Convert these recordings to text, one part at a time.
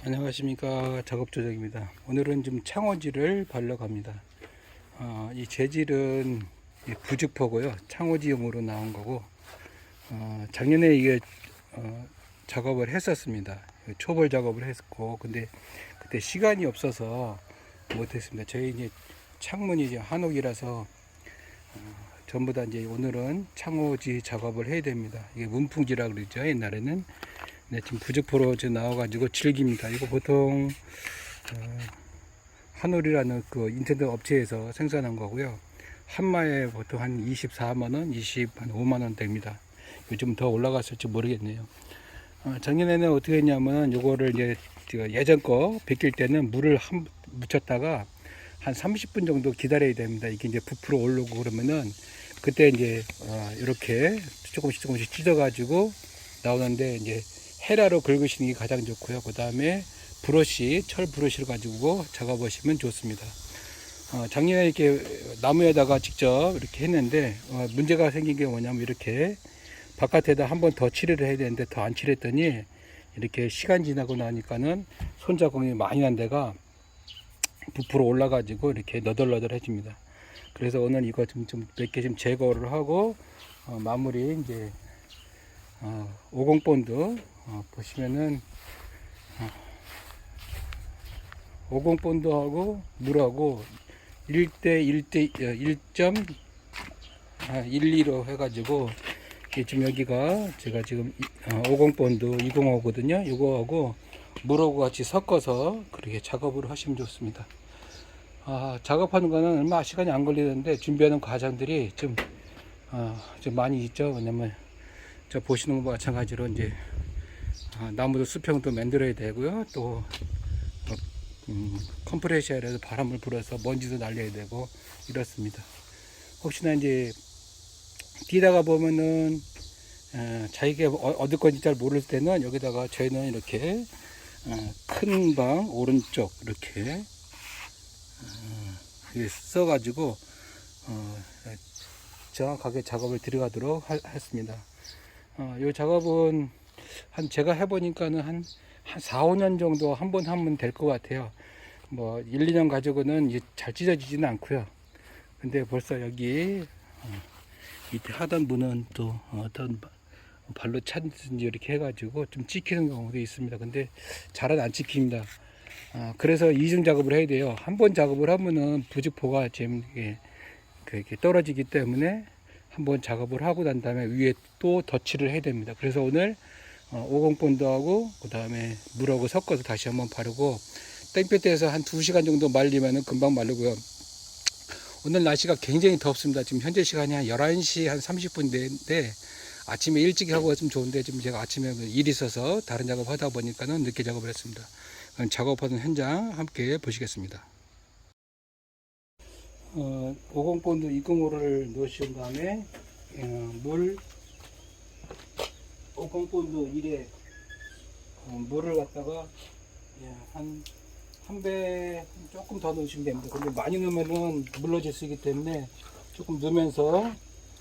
안녕하십니까. 작업조작입니다. 오늘은 좀 창호지를 발러 갑니다. 어, 이 재질은 이 부직포고요. 창호지용으로 나온 거고 어, 작년에 이게 어, 작업을 했었습니다. 초벌 작업을 했고 근데 그때 시간이 없어서 못했습니다. 저희 이제 창문이 이제 한옥이라서 어, 전부 다 이제 오늘은 창호지 작업을 해야 됩니다. 이게 문풍지라 그러죠. 옛날에는 네, 지금 부직포로 지금 나와가지고 즐깁니다. 이거 보통 어, 한올이라는 그 인터넷 업체에서 생산한 거고요. 한 마에 보통 한 24만 원, 25만 원 됩니다. 요즘 더 올라갔을지 모르겠네요. 어, 작년에는 어떻게 했냐면 요거를 이제 예전 거 베낄 때는 물을 한 묻혔다가 한 30분 정도 기다려야 됩니다. 이게 이제 부풀어 오르고 그러면은 그때 이제 어, 이렇게 조금씩 조금씩 찢어가지고 나오는데 이제 헤라로 긁으시는 게 가장 좋고요. 그 다음에 브러쉬, 철 브러쉬를 가지고 작업하시면 좋습니다. 어, 작년에 이렇게 나무에다가 직접 이렇게 했는데 어, 문제가 생긴 게 뭐냐면 이렇게 바깥에다 한 번 더 칠을 해야 되는데 더 안 칠했더니 이렇게 시간 지나고 나니까는 손자국이 많이 난 데가 부풀어 올라가지고 이렇게 너덜너덜해집니다. 그래서 오늘 이거 좀몇개좀 제거를 하고 어, 마무리 이제 어, 50본드 어, 보시면은 어, 50본드하고 물하고 1대 1대 1.12로 해가지고 이게 지금 여기가 제가 지금 50본드 205거든요. 이거하고 물하고 같이 섞어서 그렇게 작업을 하시면 좋습니다. 아, 작업하는 거는 얼마 시간이 안 걸리는데 준비하는 과정들이 좀, 어, 좀 많이 있죠. 왜냐면 저 보시는 것과 마찬가지로 이제 아, 나무도 수평도 만들어야 되고요. 또 어, 음, 컴프레셔에서 바람을 불어서 먼지도 날려야 되고 이렇습니다. 혹시나 이제 뛰다가 보면은 어, 자기가 어- 어디 건지 잘 모를 때는 여기다가 저희는 이렇게 어, 큰방 오른쪽 이렇게 써가지고 어, 정확하게 작업을 들어가도록 하- 했습니다. 어, 이 작업은 한 제가 해보니까는 한, 한 4, 5년 정도 한 번 하면 될 것 같아요. 뭐 1, 2년 가지고는 잘 찢어지지는 않고요. 근데 벌써 여기 어, 밑에 하단 분은 또 어떤 바- 발로 찾든지 이렇게 해가지고 좀 찍히는 경우도 있습니다. 근데 잘은 안 찍힙니다. 아, 그래서 이중 작업을 해야 돼요. 한 번 작업을 하면은 부직포가 이게 그렇게 떨어지기 때문에 한번 작업을 하고 난 다음에 위에 또 덧칠을 해야 됩니다. 그래서 오늘 50본드하고 그 다음에 물하고 섞어서 다시 한번 바르고 땡볕에서 한 2시간 정도 말리면 금방 마르고요. 오늘 날씨가 굉장히 덥습니다. 지금 현재 시간이 한 11시 한 30분인데 아침에 일찍 하고 왔으면 좋은데 지금 제가 아침에 일이 있어서 다른 작업 하다 보니까는 늦게 작업을 했습니다. 작업하는 현장 함께 보시겠습니다. 어, 50본드 205를 넣으신 다음에 어, 물 50본드 1에 어, 물을 갖다가 예, 한, 한 배 조금 더 넣으시면 됩니다. 근데 많이 넣으면은 물러질 수 있기 때문에 조금 넣으면서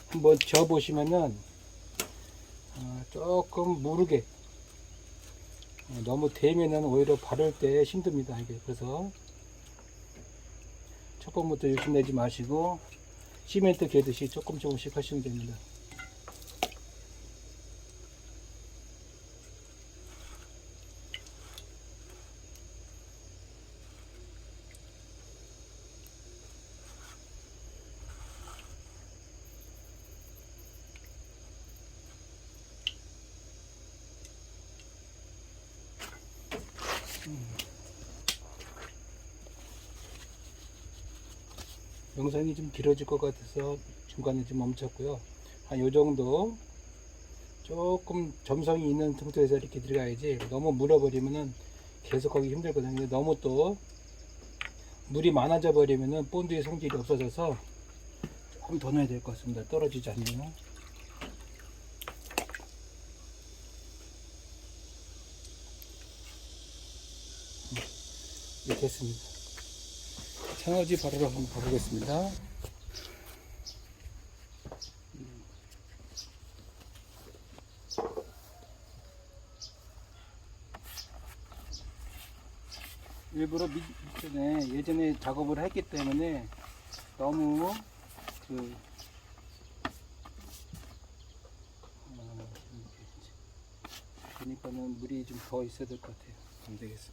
한번 저 보시면은 어, 조금 무르게 어, 너무 대면은 오히려 바를 때 힘듭니다. 이게 그래서 첫 번부터 욕심내지 마시고 시멘트 개듯이 조금 조금씩 하시면 됩니다. 영상이 좀 길어질 것 같아서 중간에 좀 멈췄고요. 한 요 정도 조금 점성이 있는 상태에서 이렇게 들어가야지 너무 물어버리면은 계속 하기 힘들거든요. 너무 또 물이 많아져 버리면은 본드의 성질이 없어져서 조금 더 넣어야 될 것 같습니다. 떨어지지 않네요. 네, 됐습니다. 창어지 바로로 한번 가보겠습니다. 일부러 미, 전에 예전에 작업을 했기 때문에 너무 그 어, 그러니까는 물이 좀 더 있어야 될 것 같아요. 안 되겠어.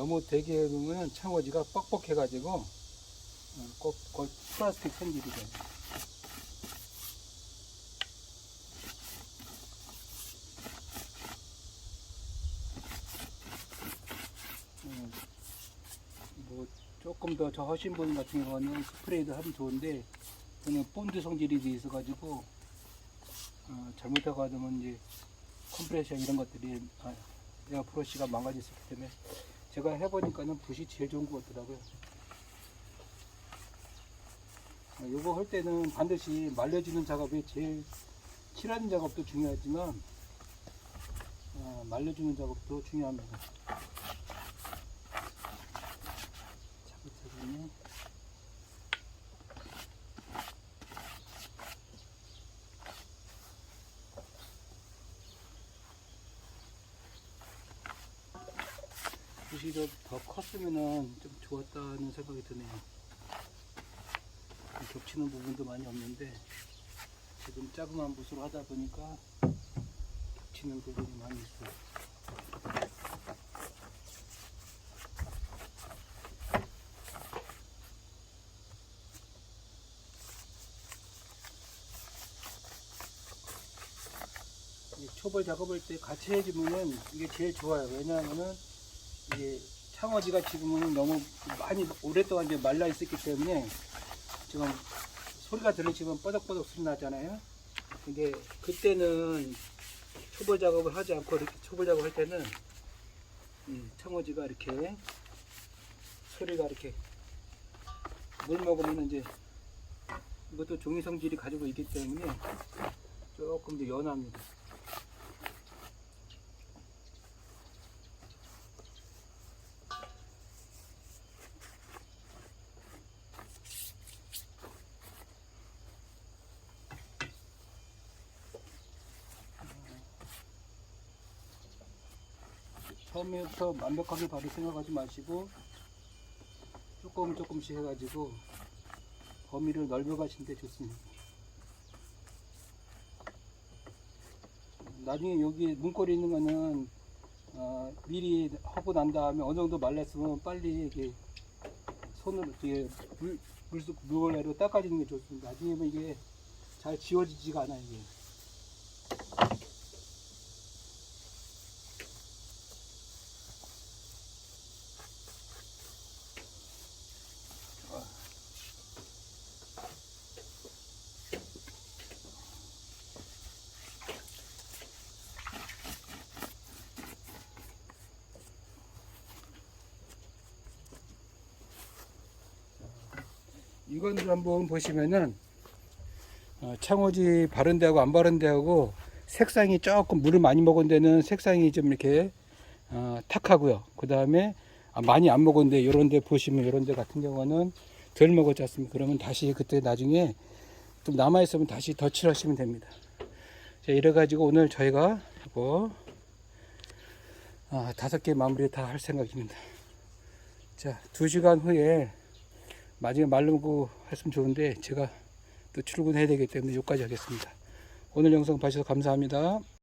너무 되게 해놓으면 창호지가 뻑뻑해가지고 어, 꼭, 꼭 플라스틱 생기리죠. 음, 뭐 조금 더저 하신 분 같은 경우는 스프레이도 하면 좋은데 저는 본드 성질이 돼 있어가지고 어, 하면 이제 컴프레셔 이런 것들이 아, 에어 수 있기 때문에 제가 해보니까는 붓이 제일 좋은 것 같더라고요. 어, 요거 할 때는 반드시 말려주는 작업이 제일 칠하는 작업도 중요하지만 어, 말려주는 작업도 중요합니다. 차근차근히 붓이 좀더 컸으면은 좀 좋았다는 생각이 드네요. 겹치는 부분도 많이 없는데 지금 자그마한 붓으로 하다 보니까 겹치는 부분이 많이 있어요. 이 초벌 작업할 때 같이 해주면은 이게 제일 좋아요. 왜냐하면은 이게 창어지가 지금은 너무 많이 오랫동안 이제 말라 있었기 때문에 지금 소리가 들리시면 뻐덕뻐덕 소리 나잖아요. 근데 그때는 초벌 작업을 하지 않고 이렇게 초벌 작업 할 때는 이 창어지가 이렇게 소리가 이렇게 물 먹으면 이제 이것도 종이 성질이 가지고 있기 때문에 조금 더 연합니다. 처음부터 완벽하게 바로 생각하지 마시고 조금 조금씩 해가지고 범위를 넓혀 가시는 게 좋습니다. 나중에 여기 문고리 있는 거는 어, 미리 하고 난 다음에 어느 정도 말랐으면 빨리 이게 손으로 이게 물 물속 물걸레로 닦아주는 게 좋습니다. 나중에 이게 잘 지워지지가 않아요. 이게. 이건들 한번 보시면은 어, 창호지 바른 데하고 안 바른 데하고 색상이 조금 물을 많이 먹은 데는 색상이 좀 이렇게 어, 탁하고요. 그 다음에 많이 안 먹은 데 이런 데 보시면 이런 데 같은 경우는 덜 먹었지 않습니까? 그러면 다시 그때 나중에 좀 남아 있으면 다시 덧칠 하시면 됩니다. 자, 이래 가지고 오늘 저희가 이거 아, 다섯 개 마무리 다 할 생각입니다. 자, 두 시간 후에 마지막에 말르고 했으면 좋은데 제가 또 출근해야 되기 때문에 여기까지 하겠습니다. 오늘 영상 봐주셔서 감사합니다.